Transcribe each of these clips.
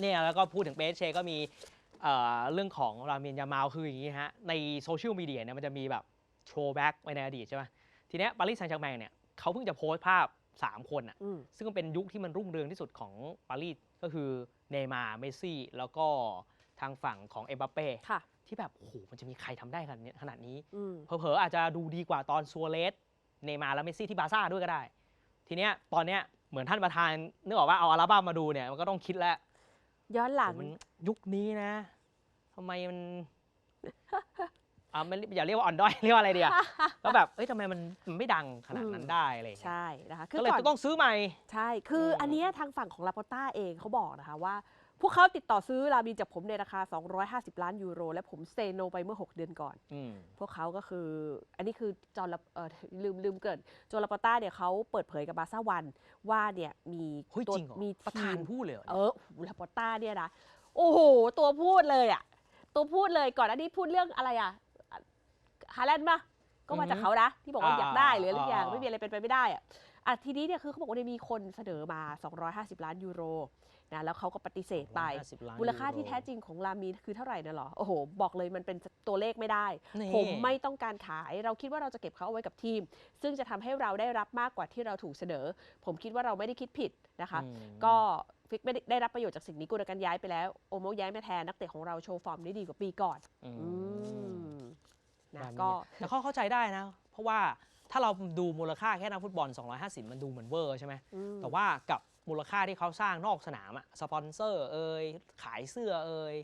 เนี่ยแล้วก็พูดถึงเปเชก็มีเอ่อเรื่องของรามินยามาลคืออย่างนี้ฮะในโซเชียลมีเดียเนี่ยมันจะมีแบบโชว์แบ็กไปในอดีตใช่ไหมทีเนี้ยปารีสแซงต์แชร์แมงเนี่ยเขาเพิ่งจะโพสต์ภาพ 3 คนอะอืมซึ่งเป็นยุคที่มันรุ่งเรืองที่สุดของปารีสก็คือเนย์มาร์เมสซี่ แล้วก็ทางฝั่งของเอ็มบัปเป้ค่ะ ที่แบบโอ้โหมันจะมีใครทำได้ขนาดนี้ขนาดนี้ อืม เผลอๆอาจจะดูดีกว่าตอนซัวเรสเนย์มาร์และเมสซี่ที่บาร์ซ่าด้วยก็ได้ ทีเนี้ยตอนเนี้ยเหมือนท่านประธานนึกออกว่าเอาอัลบั้มมาดูเนี่ยมันก็ต้องคิดแล้ว ย้อนหลังโหมันยุคนี้นะทำไมมันอ่าไม่อย่าเรียกว่าอ่อนด้อยเรียกว่าอะไรเดียแล้วแบบเอ้ยทำไมมันมันไม่ดังขนาดนั้นอืมได้อะไรอย่างเงี้ยใช่นะคะก็เลยก่นจะต้องซื้อใหม่ ใช่คือเอออัอันเนี้ยทางฝั่งของลาปอต้าเองเขาบอกนะคะว่า พวกเขาติดต่อซื้อลาบินจากผมในราคา 250 ล้านยูโร และผมเซโนไปเมื่อ 6 เดือนก่อน อืม พวกเขาก็คือ อันนี้คือจอร์ลาเออลืมลืมเกินจอร์ลาปอต้าเนี่ยเขาเปิดเผยกับบาร์ซ่าวันว่าเนี่ยมีเฮ้ยตัวจริงเหรอมีประทีธานม พูดเลยเหรอเออหูลาปอต้าเนี่ยนะ โอ้โห ตัวพูดเลยอะตัวพูดเลยก่อนอันนี้พูดเรื่องอะไรอะฮาแลนด์ปะก็มาจากเขานะ ที่บอกว่าอยากได้หรืออะไรอย่าง ไม่มีอะไรเป็นไปไม่ได้อะ อะทีนี้เนี่ยคือเขาบอกว่าเนี่ยมีคนเสนอมา 250 ล้านยูโรนะแล้วเขาก็ปฏิเสธไป150ล้นมูลค่าที่ยูโรแท้จริงของลามีนคือเท่าไหร่นะเหรอ โอ้โห บอกเลยมันเป็นตัวเลขไม่ได้ นี่ ผมไม่ต้องการขาย เราคิดว่าเราจะเก็บเขาเอาไว้กับทีม ซึ่งจะทำให้เราได้รับมากกว่าที่เราถูกเสนอ ผมคิดว่าเราไม่ได้คิดผิดนะคะ อืม ก็ฟิกไม่ได้ได้รับประโยชน์จากสิ่งนี้กุนกันย้ายไปแล้ว โอโมย้ายมาแทนนักเตะของเราโชว์ฟอร์มได้ดีกว่าปีก่อน อือืมมนะแบบนี้ก็ แต่เขาเข้าใจได้นะ เพราะว่า ถ้าเราดูมูลค่าแค่นักฟุตบอล 250 มันดูเหมือนเวอร์ใช่ไหมอืมแต่ว่ากับมูลค่าที่เขาสร้างนอกสนามอะสปอนเซอร์เอ่ยขายเสื้อเอ่ย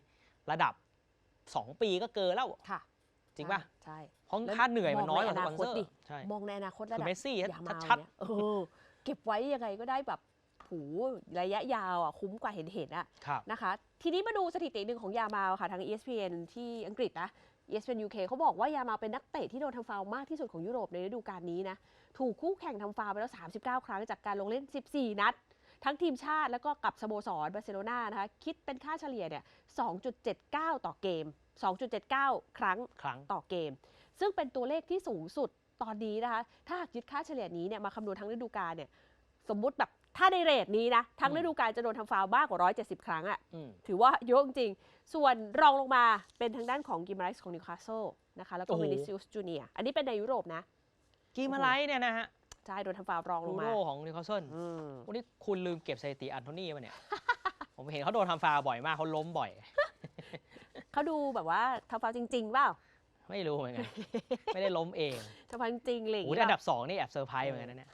ระดับ 2 ปีก็เกินแล้ว ค่ะ จริงป่ะ ใช่เพราะแล้วค่าเหนื่อยมันน้อยกว่าสมปองอนในอนาคตเซอร์ดิใช่ มองในอนาคตคืระอดับเมสซี่ยามาชัดเนี่ยเออเก็บไว้ยังไงก็ได้แบบ ผูระยะยาวอะคุ้มกว่าเห็นเห็นๆอะๆครับนะคะทีนี้มาดูสถิติหนึ่งของยามาลค่ะทาง ESPN ที่อังกฤษนะ ESPN UK เขาบอกว่ายามาลเป็นนักเตะที่โดนทำฟาวล์มากที่สุดของยุโรปในฤดูกาลนี้นะถูกคู่แข่งทำฟาวล์ไปแล้ว 39 ครั้งจากการลงเล่น 14 นัด ทั้งทีมชาติแล้วก็กับสโมสรบาร์เซโลนานะคะคิดเป็นค่าเฉลี่ยเนี่ย 2.79 ต่อเกม 2.79 ครั้งครั้งต่อเกม ซึ่งเป็นตัวเลขที่สูงสุดตอนนี้นะคะ ถ้าหากยึดค่าเฉลี่ยนี้เนี่ยมาคำนวณทั้งฤดูกาลเนี่ย สมมุติแบบถ้าในเรทนี้นะ ทั้งอืมฤดูกาลจะโดนทำฟาวล์มากกว่า 170 ครั้งอะอืมถือว่าเยอะจริงๆส่วนรองลงมาเป็นทางด้านของกิมไรส์ของนิวคาสเซิลนะคะ แล้วก็โอ้โหวินิซิอุสจูเนียอันนี้เป็นในยุโรปนะกีมาไลท์เนี่ยนะฮะใช่โดนทำฟาวล์รองลรูงมาโรของนิวคาสเซิลอืมวันนี้คุณลืมเก็บสถิติอันโทนี่ป่ะเนี่ย ผมเห็นเขาโดนทำฟาวล์บ่อยมากเขาล้มบ่อย เขาดูแบบว่าทำฟาวล์จริงๆเปล่าไม่รู้เหมือนกันไม่ได้ล้มเองทำฟาวล์จริงๆอะไรอย่างโอ้เงี้ยยอันดับสองนี่แอบเซอร์ไพรส์เหมือนกันนะเนี่ย